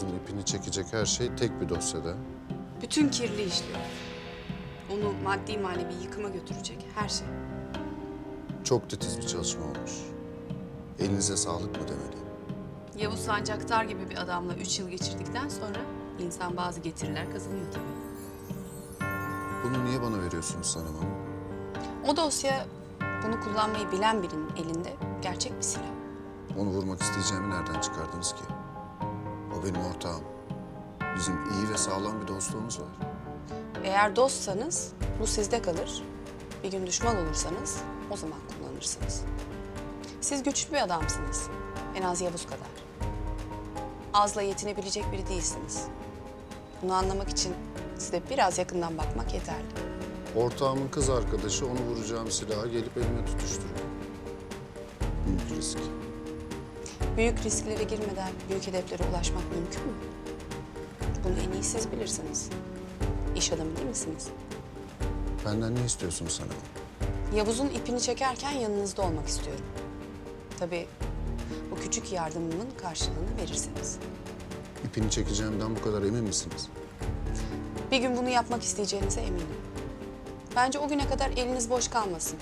ipini çekecek her şey tek bir dosyada. Bütün kirli işliyor. Onu maddi manevi yıkıma götürecek her şey. Çok titiz bir çalışma olmuş. Elinize sağlık mı demeliyim? Yavuz Sancaktar gibi bir adamla üç yıl geçirdikten sonra insan bazı getiriler kazanıyor tabii. Bunu niye bana veriyorsunuz Sanem Hanım? O dosya bunu kullanmayı bilen birinin elinde gerçek bir silah. Onu vurmak isteyeceğimi nereden çıkardınız ki? O benim ortağım. Bizim iyi ve sağlam bir dostluğumuz var. Eğer dostsanız bu sizde kalır. Bir gün düşman olursanız o zaman kullanırsınız. Siz güçlü bir adamsınız. En az Yavuz kadar. Azla yetinebilecek biri değilsiniz. Bunu anlamak için size biraz yakından bakmak yeterli. Ortağımın kız arkadaşı onu vuracağım silahı gelip elime tutuşturuyor. Büyük risk. Büyük risklere girmeden büyük hedeflere ulaşmak mümkün mü? Bunu en iyi siz bilirsiniz. İş adamı değil misiniz? Benden ne istiyorsunuz Sanem Hanım? Yavuz'un ipini çekerken yanınızda olmak istiyorum. Tabii bu küçük yardımımın karşılığını verirseniz. İpini çekeceğimden bu kadar emin misiniz? Bir gün bunu yapmak isteyeceğinize eminim. Bence o güne kadar eliniz boş kalmasın.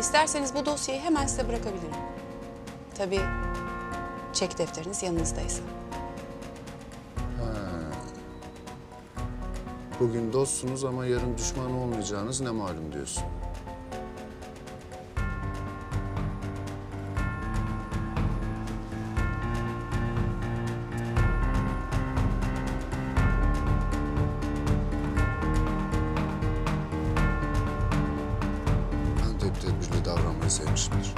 İsterseniz bu dosyayı hemen size bırakabilirim. Tabii çek defteriniz yanınızdaysa. Bugün dostsunuz ama yarın düşman olmayacağınız ne malum diyorsun. Ben de tedbirli davranmayı sevmişimdir.